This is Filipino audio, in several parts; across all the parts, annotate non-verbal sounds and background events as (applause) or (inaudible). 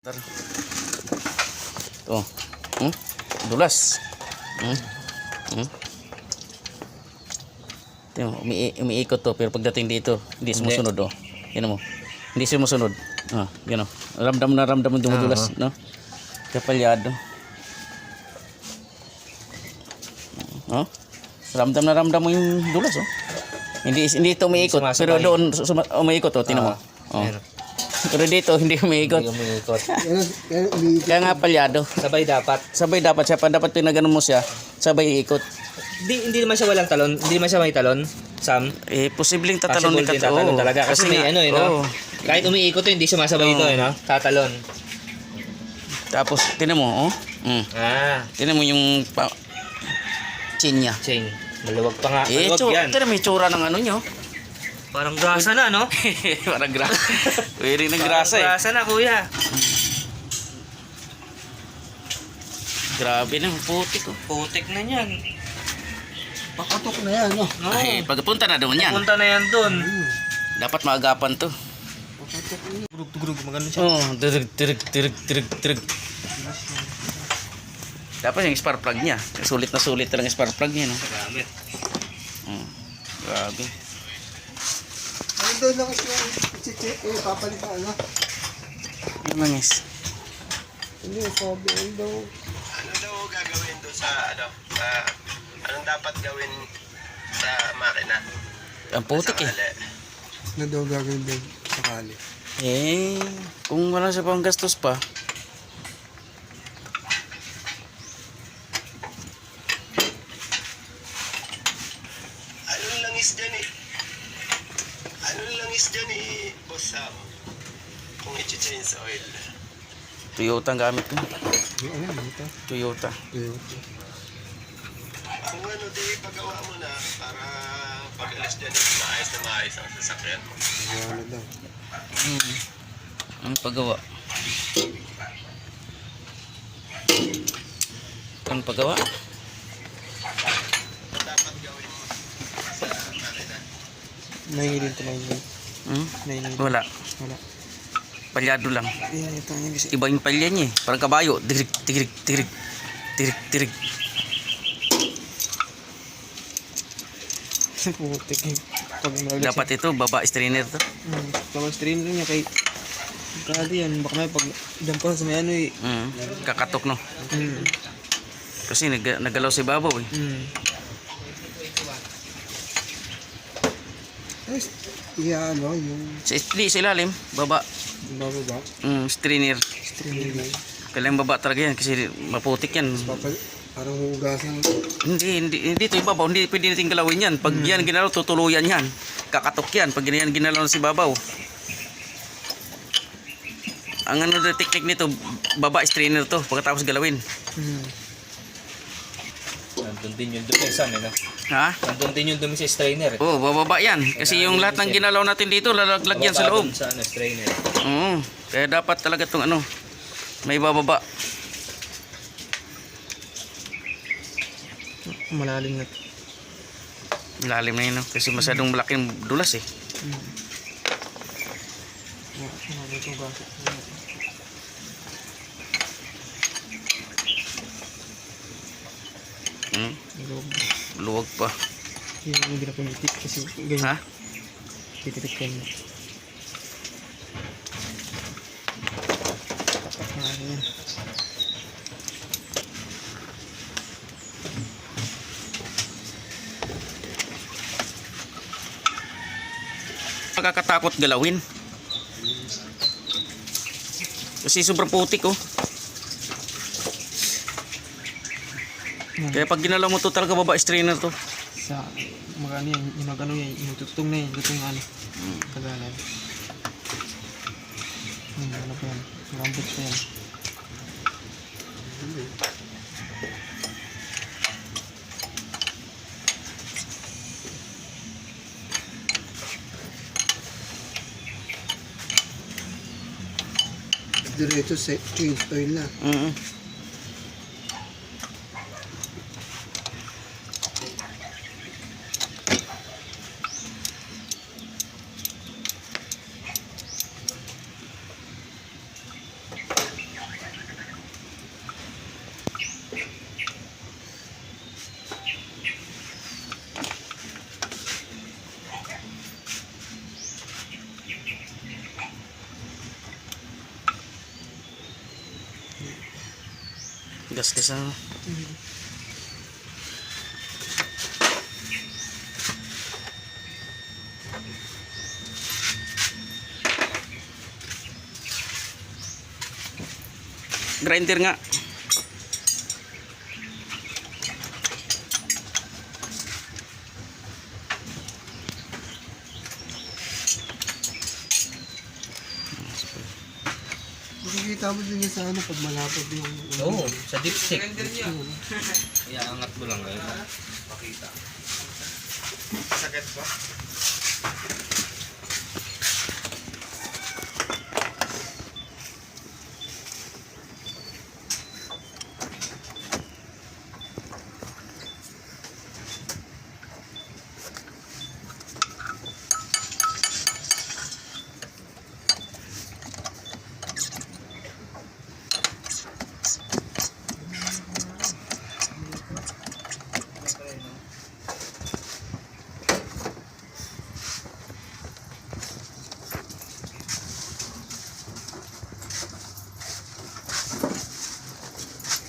Tar. Ito. Hmm? Dulas. Hmm? Hmm? Ito, umi umiikot to pero pagdating dito, hindi sumusunod oh. Yan mo. Hindi sumusunod. Ah, yan oh. Ramdam na ramdam mo dumudulas, no? Kapalyado. Oh? Ramdam na ramdam mo yung dulas oh. Hindi hindi ito umiikot pero doon umiikot oh, tinan mo. Oh. Pero dito hindi umiikot. Hindi umiikot. Kaya nga palyado. Sabay dapat. Sabay dapat siya, pag dapat pinaganon mo siya, sabay iikot. Di, hindi naman siya walang talon. Hindi naman siya may talon. Sam. Eh, posibleng tatalon ni Kat. tatalon Oo. talaga. Kasi, may nga, ano eh, no? oo. Kahit umiikot to, hindi sumasabay ito Oo. eh, no? Tatalon. Tapos, tinan mo, oh. Mm. Ah, Tinan mo yung pa... chin niya. chain. Maluwag pa nga. Eh, Maluwag yan. tinan mo yung tsura ng ano nyo. Parang grasa na, no? (laughs) Parang grasa. Pwede ng grasa eh. Grasa na, kuya. Grabe na, putik oh. Putik na yan. Pakatok na yan, no? No. Ay, pagpunta na doon yan. Punta na yan dun. Dapat maagapan to. Gurug-gurug, magano siya. Oh, dirig, dirig, dirig, dirig, dirig. Dapat yung spark plug niya. Sulit na sulit talaga yung spark plug niya, no? Mm. Grabe. Doon lang kasi yung chichik, eh, papalit ang ano. Ano nangis? Hindi, sabi, ano daw. ano daw gagawin doon sa ano sa anong dapat gawin sa makina Ang putik eh. Ano daw gagawin doon sakali. Eh, kung wala siya pang gastos pa, anong langis dyan eh langis dyan eh boss Sam kung i-change oil Toyota ang gamit ko. Ano, ito. Toyota. Yung, kung ano di pagawa mo na para pag alas dyan maayos na maayos ang sasakyan mo ano daw. Hmm. Ang paggawa. Ang paggawa? Ano dapat gawin mo sa makina Nahingilin to, nahingilin. Hmm? Nahingilin. Wala. Wala. Palyado lang. Yan, ito yan kasi. Iba yung palya niya eh. Parang kabayo. Tirik, tirik, tirik. Tirik, tirik. (laughs) Putik eh. Dapat ito, baba strainer to. Hmm, pag strain lang niya kay... Kali yan, baka may pag dampa sa may ano eh. Hmm. Kakatok no. Hmm. Kasi nag nagalaw si Babaw eh. Hmm. Ay, iya, ano, yung Sa, di, sa ilalim, baba. bago ba? Hmm, strainer. Strain lang. Kailangan baba talaga yan kasi maputik yan. Papal, parang hugasan. Hindi, hindi, hindi ito yung babaw. Hindi pwede natin galawin yan. Pag yan ginalaw, tutuluyan yan. Kakatok yan. Pag yan ginalaw na si babaw. Ang ano na technique nito, baba strainer to. Pagkatapos galawin. Hmm. Nandun din yung dumi, eh, no? Ha? Nandun din yung dumi sa strainer. Oo, bababa yan. Kasi yung lahat ng ginalaw natin dito, lalaglag yan sa loob. Sa ano, strainer. Oo. Kaya dapat talaga itong ano, may bababa. Malalim na. Lalim na yun, no? kasi masyadong malaking dulas eh. Hmm. Yeah, Loob. Luwag pa. Yung hindi na pumitik kasi ganyan. Ha? Tititik ka na. Ah, yan. Nakakatakot galawin. Kasi sobrang putik oh. Kaya pag ginalaw mo to talaga baba strainer to. Sa magano yan, yung magano yan, yung tututong na yan, tututong ano. Kagalan. Hmm, ano pa yan? Malambot pa yan. Diretso sa change oil na. Mm. Gas gas ano. Grinder nga. Mo din yan sa ano pag malapad yung... Oo, sa dipstick. Iaangat mo lang kayo. Sakit ba?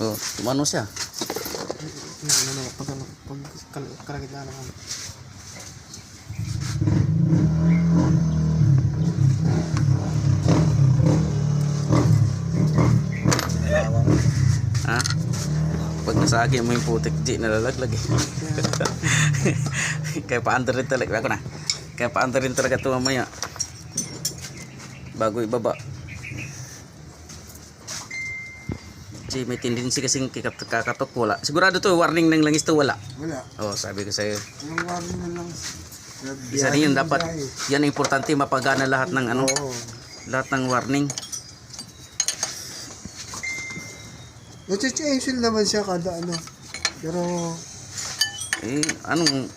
Oh, tumano siya. Ano na, pag ano, pag. Ha? Pag nasagi mo yung putik, di nalalaglag eh. (laughs) Kaya paanda rin talaga. Ako na. Kaya paanda rin talaga ito mamaya. Bago ibaba. Si may tendency kasing kakatok wala. Sigurado to warning ng langis to wala. Wala. Oh, sabi ko sa'yo. Yung warning na lang. Isa rin yun dapat. Yan ang importante mapagana lahat ng ano, Oo. lahat ng warning. Nache-change naman siya kada ano. Pero, Eh, anong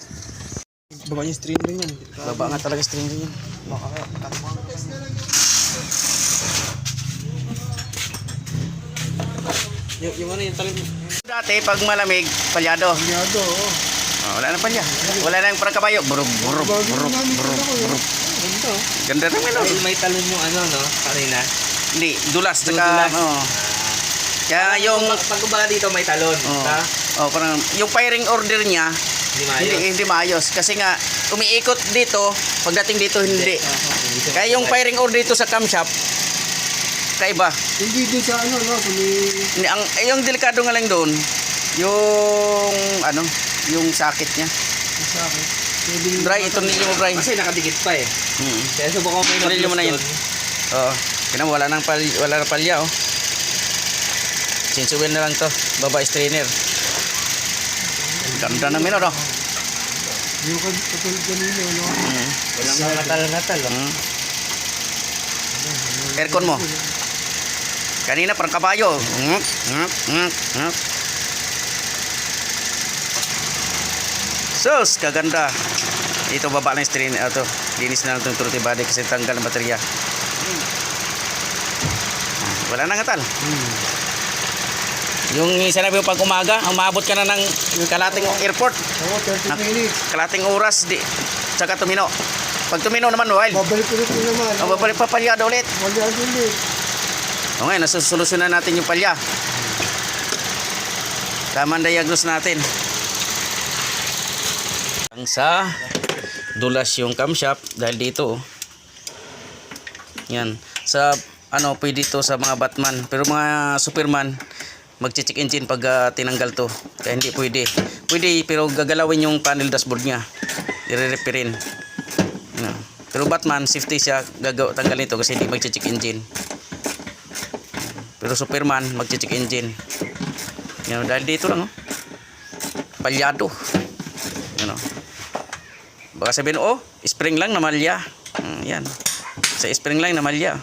baba niya stream rin yan. baba nga talaga string rin yun. Baka kaya, takbo. Yung, yung ano yung talim. Dati pag malamig, palyado. Yado, oo. Oh, wala na palya. Wala nang parang kabayo. Burug, burug, Bago burug, namin burug, ako, burug. Ganda. Ganda naman oh. May, may talon yung ano, no? Kanina. Hindi, dulas. Dulas. oh. Kaya yung, Pag, pag dito may talon. oh, Ha? oh, parang, yung firing order niya, Hindi maayos. hindi, hindi maayos. Kasi nga, umiikot dito, pagdating dito, hindi. Kaya yung firing order dito sa cam shop, kaiba. Hindi doon sa ano, no? Kung may... Hindi, ang, eh, yung delikado nga lang doon, yung, ano, yung sakit niya. Sa akin. Pwedeng... Dry, ito nilyo mo, Dry. Kasi nakadikit pa eh. Hmm. Kaya subukan mo yung mo na yun. Oo. Kaya wala nang pal wala na palya oh. Sinsuwin na lang to. Baba strainer. Ganda namin ano. Yung kat- katulad kanina, no? Mm. Walang natal-natal. oh. Mm. Aircon mo. Kanina parang kabayo. Mm, mm, mm, mm. Sus, kaganda. Ito baba ng strainer. Ito, linis na lang itong truty body kasi tanggal ang baterya. Wala nang atal. Yung sinabi mo pag umaga, umabot ka na ng kalating airport. Oo, 30 minutes. Kalating oras, di. Tsaka tumino. Pag tumino naman, wild. Babalik ulit naman. O, babalik ulit. Wala ulit. O ngayon, nasusolusyonan natin yung palya. Tama ang diagnose natin. Ang sa dulas yung camshaft dahil dito. oh. Yan. Sa ano, pwede to sa mga Batman. Pero mga Superman, magche-check engine pag ah, tinanggal to. Kaya hindi pwede. Pwede pero gagalawin yung panel dashboard niya. I-repair No. Pero Batman, safety siya, gagaw tanggalin to kasi hindi magche-check engine. Pero Superman, magche-check engine. Yan, dahil dito lang, oh. Palyado. Yan, oh. Baka sabihin, oh, spring lang namalya. Mm, yan. Sa spring lang namalya.